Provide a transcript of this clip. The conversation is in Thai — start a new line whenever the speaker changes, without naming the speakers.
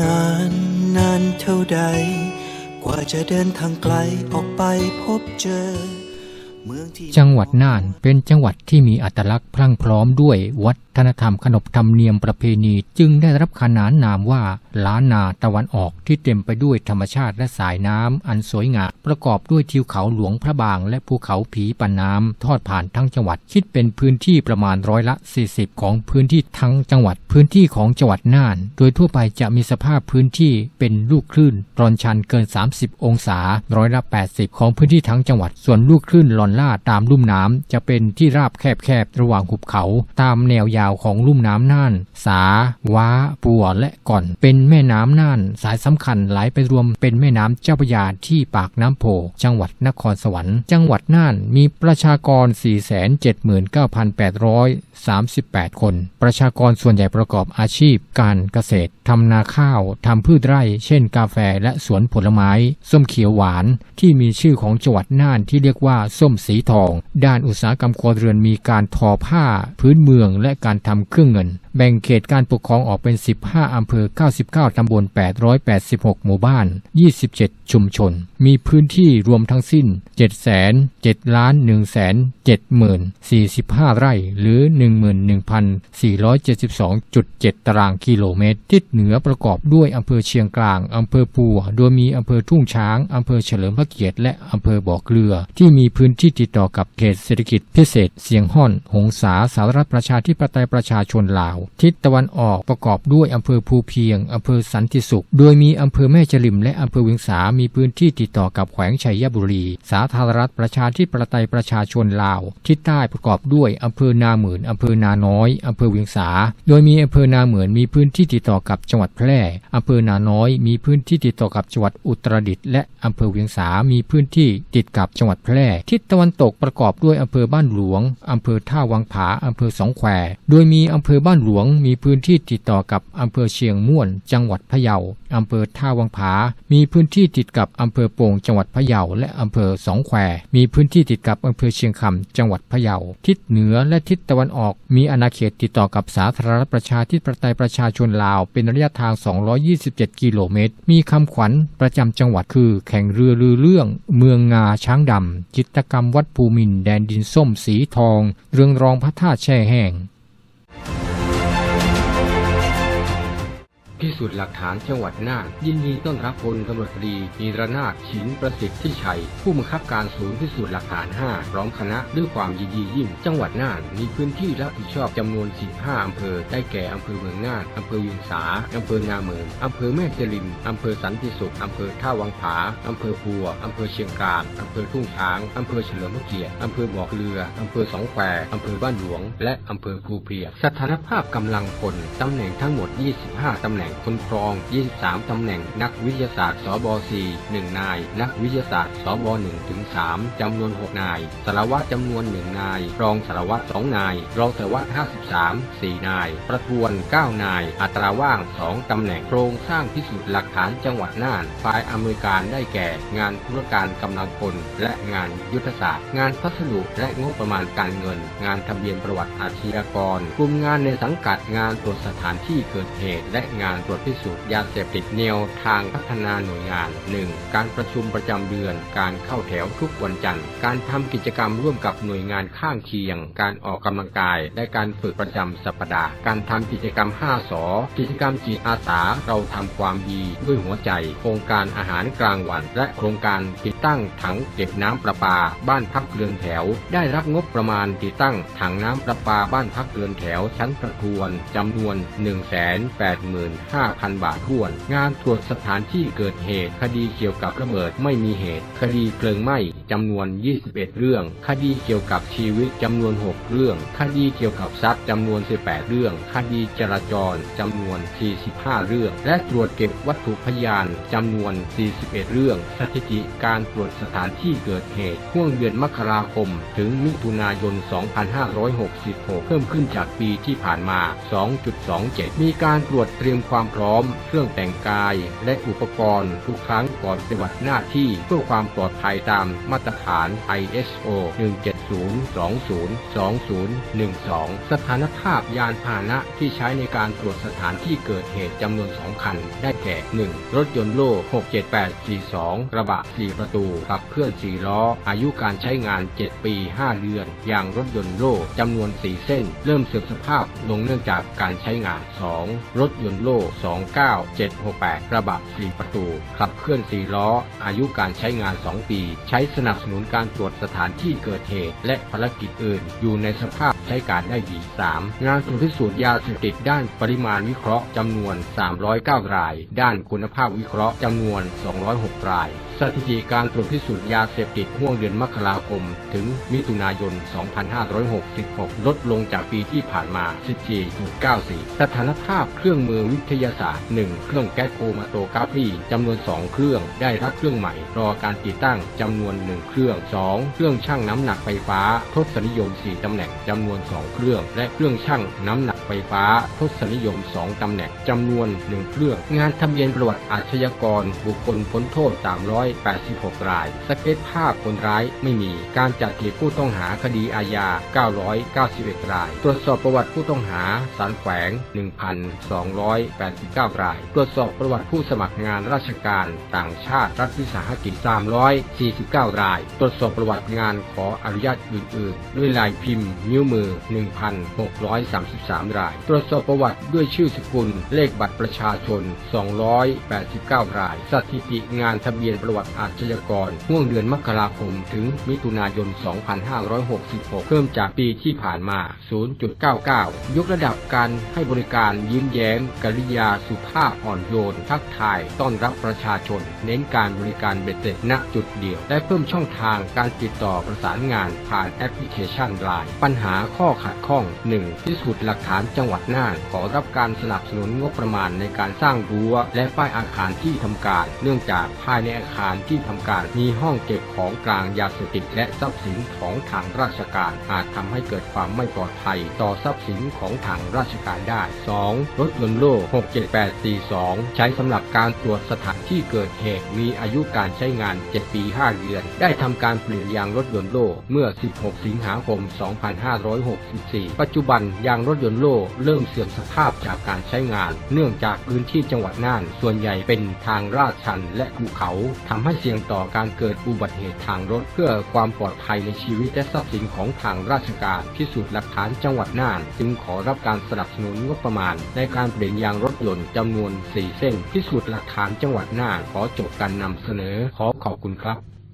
นานนานเท่าใด กว่าจะเดินทางไกลออกไปพบเจอ
จังหวัดน่านเป็นจังหวัดที่มีอัตลักษณ์พรั่งพร้อมด้วยวัฒนธรรมขนบธรรมเนียมประเพณี จึงได้รับขนานนามว่าล้านนาตะวันออกที่เต็มไปด้วยธรรมชาติและสายน้ำอันสวยงามประกอบด้วยทิวเขาหลวงพระบาง และภูเขาผีปันน้ำทอดผ่านทั้งจังหวัดคิดเป็นพื้นที่ประมาณร้อยละ 40 ของพื้นที่ทั้งจังหวัดพื้นที่ของจังหวัดน่าน โดยทั่วไปจะมีสภาพพื้นที่เป็นลูกคลื่นรอนชันเกิน 30 องศาร้อยละ 80 ของพื้นที่ทั้งจังหวัดส่วนลูกคลื่นหลอนล่าตามลุ่มน้ำจะเป็นที่ราบแคบๆระหว่างหุบเขา ตามแนวยาวของลุ่มน้ำน่าน สา ว้า ปัวและก่อน เป็นแม่น้ำน่าน สายสำคัญไหลไปรวมเป็นแม่น้ำเจ้าพระยาที่ปากน้ำโพจังหวัดนครสวรรค์ จังหวัดน่านมีประชากร 479,838 คน ประชากรส่วนใหญ่ประกอบอาชีพ การเกษตรทำนาข้าวทำพืชไร่ เช่น กาแฟและสวนผลไม้ ส้มเขียวหวาน ที่มีชื่อของจังหวัดน่านที่เรียกว่าส้มสีทอง ด้านอุตสาหกรรมครัวเรือนมีการทอผ้า พื้นเมืองและการทำเครื่องเงิน แบ่งเขตการปกครองออกเป็น 15 อำเภอ 99 ตำบล 886 หมู่บ้าน 27 ชุมชน มีพื้นที่รวมทั้งสิ้น 7 7 7ล้าน1 7 45 ไร่ หรือ 11,472.7 ตารางกิโลเมตร ทิศเหนือประกอบด้วยอำเภอเชียงกลาง อำเภอปัว โดยมีอำเภอทุ่งช้าง อำเภอเฉลิมพระเกียรติ และอำเภอบ่อเกลือ ที่มีพื้นที่ติดต่อกับเขตเศรษฐกิจพิเศษ เสียงห่อน หงสา สารัฐประชาธิปไตยประชาชนลาวทิศตะวันออกประกอบด้วยอำเภอภูเพียงอำเภอสันติสุข โดยมีอำเภอแม่จริมและอำเภอเวียงสา มีพื้นที่ติดต่อกับแขวงชัยบุรี สาธารณรัฐประชาธิปไตยประชาชนลาว ทิศใต้ประกอบด้วยอำเภอนาหมื่นอำเภอนาน้อยอำเภอเวียงสา โดยมีอำเภอนาเหมือนมีพื้นที่ติดต่อกับจังหวัดแพร่อำเภอนาน้อยมีพื้นที่ติดต่อกับจังหวัดอุตรดิตถ์และอำเภอเวียงสา มีพื้นที่ติดกับจังหวัดแพร่ ทิศตะวันตกประกอบด้วยอำเภอบ้านหลวงอำเภอท่าวังผาอำเภอสองแควโดยมีอำเภอบ้านหลวงวงมีพื้นที่ติดต่อกับอำเภอเชียงม่วน จังหวัดพะเยาอำเภอท่าวังผา มีพื้นที่ติดกับอำเภอโป่งจังหวัดพะเยาและอำเภอสองแควมีพื้นที่ติดกับอำเภอเชียงคำจังหวัดพะเยาทิศเหนือและทิศตะวันออก มีอาณาเขตติดต่อกับสาธารณรัฐประชาธิปไตยประชาชนลาว เป็นระยะทาง 227 กิโลเมตร มีคำขวัญประจำจังหวัดคือ แข่งเรือลือเรื่อง เมืองงาช้างดำจิตกรรมวัดภูมินแดนดินส้มสีทอง เรืองรองพระธาตุแช่แห้ง พิสูจน์หลักฐานจังหวัดน่านยินดีต้อนรับพลตำรวจตรีนีรนาถฉินประสิทธิชัย ผู้บังคับการศูนย์พิสูจน์หลักฐาน 5 พร้อมคณะด้วยความยินดียิ่ง จังหวัดน่านมีพื้นที่รับผิดชอบจำนวน 15 อำเภอ ได้แก่อำเภอเมืองน่านอำเภอเวียงสาอำเภอนาเมืองอำเภอแม่จริมอำเภอสันติสุขอำเภอท่าวังผาอำเภอปัวอำเภอเชียงกลางอำเภอทุ่งช้างอำเภอเฉลิมพระเกียรติอำเภอบ่อเกลืออำเภอสองแควอำเภอบ้านหลวง และอำเภอภูเพียงสถานภาพกำลังพลตำแหน่งทั้งหมด 25 ตำแหน่งคนครอง 23 ตำแหน่งนักวิทยาศาสตร์ สบ4 1 นาย นักวิทยาศาสตร์ สบ1ถึง3จำนวน 6 นาย สารวัตรจำนวน 1 นาย รองสารวัตร 2 นาย รองสารวัตร 53 4 นาย ประทวน 9 นาย อัตราว่าง 2 ตำแหน่ง โครงสร้างพิสูจน์หลักฐานจังหวัดน่าน ฝ่ายอำนวยการได้แก่ งานธุรการกำลังพล และงานยุทธศาสตร์ งานพัสดุและงบประมาณการเงิน งานทะเบียนประวัติอาชญากร กลุ่มงานในสังกัดงานตรวจสถานที่เกิดเหตุและงานการตรวจพิสูจน์ยาเสพติดแนวทางพัฒนาหน่วยงาน 1. การประชุมประจำเดือน การเข้าแถวทุกวันจันทร์ การทำกิจกรรมร่วมกับหน่วยงานข้างเคียง การออกกำลังกาย และการฝึกประจำสัปดาห์ การทำกิจกรรม 5สอกิจกรรมจิตอาสาเราทำความดีด้วยหัวใจ โครงการอาหารกลางวัน และโครงการติดตั้งถังเก็บน้ำประปา บ้านพักเรือนแถว ได้รับงบประมาณติดตั้งถังน้ำประปาบ้านพักเรือนแถวชั้นประทวนจำนวน5,000 บาทท้วน งานตรวจสถานที่เกิดเหตุ คดีเกี่ยวกับระเบิดไม่มีเหตุ คดีเพลิงไหม้จำนวน 21 เรื่อง คดีเกี่ยวกับชีวิตจำนวน 6 เรื่อง คดีเกี่ยวกับทรัพย์จำนวน 18 เรื่อง คดีจราจรจำนวน 45 เรื่อง และตรวจเก็บวัตถุพยานจำนวน 41 เรื่อง สถิติการตรวจสถานที่เกิดเหตุห่วงเดือนมกราคม ถึงมิถุนายน 2566 เพิ่มขึ้นจากปีที่ผ่านมา 2.27 มีการตรวจเตรียมความความพร้อม เครื่องแต่งกาย และอุปกรณ์ ทุกครั้งก่อนปฏิบัติหน้าที่เพื่อความปลอดภัยตามมาตรฐาน ISO 170-20-2012 สถานภาพยานพาหนะที่ใช้ในการตรวจสถานที่เกิดเหตุจำนวน 2 คัน ได้แก่ 1. รถยนต์โล่67842 กระบะ 4 ประตูขับเคลื่อน 4 ล้อ อายุการใช้งาน 7 ปี 5 เดือนยางรถยนต์โล่จำนวน 4 เส้น เริ่มเสื่อมสภาพลงเนื่องจากการใช้งาน 2. รถยนต์โล่29768 กระบะ4ประตู ขับเคลื่อน4ล้อ อายุการใช้งาน 2 ปี ใช้สนับสนุนการตรวจสถานที่เกิดเหตุ และภารกิจอื่น อยู่ในสภาพใช้การได้ดี 3. งานตรวจพิสูจน์ยาเสพติดด้านปริมาณวิเคราะห์จำนวน 309 ราย ด้านคุณภาพวิเคราะห์จำนวน 206 รายสถิติการตรวจพิสูจน์ยาเสพติดห่วงเดือนมกราคม ถึงมิถุนายน 2566 ลดลงจากปีที่ผ่านมา 14.94 สถานภาพเครื่องมือวิทยาศาสตร์ 1 เครื่องแก๊สโครมาโตกราฟีจำนวน 2 เครื่อง ได้รับเครื่องใหม่ รอการติดตั้งจำนวน 1 เครื่อง 2 เครื่องชั่งน้ำหนักไฟฟ้า ทศนิยม 4ตำแหน่งจำนวน 2 เครื่อง และเครื่องชั่งน้ำหนักไฟฟ้า ทศนิยม 2ตำแหน่งจำนวน 1 เครื่อง งานทะเบียนประวัติอาชญากร บุคคลพ้นโทษ 300 386 ราย สเก็ตภาพคนร้ายไม่มี การจัดเก็บผู้ต้องหาคดีอาญา 991 ราย ตรวจสอบประวัติผู้ต้องหาสารแขวง 1,289 ราย ตรวจสอบประวัติผู้สมัครงานราชการต่างชาติรัฐวิสาหกิจ 349 ราย ตรวจสอบประวัติงานขออนุญาตอื่น ๆ ด้วยลายพิมพ์ นิ้วมือ 1,633 ราย ตรวจสอบประวัติด้วยชื่อสกุล เลขบัตรประชาชน 289 ราย สถิติงานทะเบียนประวัติอาชญากรห่วงเดือนมกราคมถึงมิถุนายน 2566 เพิ่มจากปีที่ผ่านมา 0.99 ยกระดับการให้บริการยิ้มแย้มกริยาสุภาพอ่อนโยน ทักทาย ต้อนรับประชาชน เน้นการบริการเบ็ดเสร็จณจุดเดียว และเพิ่มช่องทางการติดต่อประสานงานผ่านแอปพลิเคชันไลน์ปัญหาข้อขัดข้อง 1. พิสูจน์หลักฐานจังหวัดน่าน ขอรับการสนับสนุนงบประมาณในการสร้างรั้วและป้ายอาคารที่ทำการ เนื่องจากภายในอาคารที่ทำการมีห้องเก็บของกลางยาเสพติดและทรัพย์สินของทางราชการ อาจทำให้เกิดความไม่ปลอดภัย ต่อทรัพย์สินของทางราชการได้ 2. รถยนต์โล่67842 ใช้สำหรับการตรวจสถานที่เกิดเหตุมีอายุการใช้งาน 7 ปี 5 เดือน ได้ทำการเปลี่ยนยางรถยนต์โล่เมื่อ 16 สิงหาคม 2564 ปัจจุบันยางรถยนต์โล่เริ่มเสื่อมสภาพจากการใช้งาน เนื่องจากพื้นที่จังหวัดน่าน ส่วนใหญ่เป็นทางลาดชันและภูเขาทำให้เสี่ยงต่อการเกิดอุบัติเหตุทางรถ เพื่อความปลอดภัยในชีวิตและทรัพย์สินของทางราชการพิสูจน์หลักฐานจังหวัดน่าน จึงขอรับการสนับสนุนงบประมาณ ในการเปลี่ยนยางรถยนต์จำนวน 4 เส้น พิสูจน์หลักฐานจังหวัดน่านขอจบการนำเสนอขอขอบคุณครับ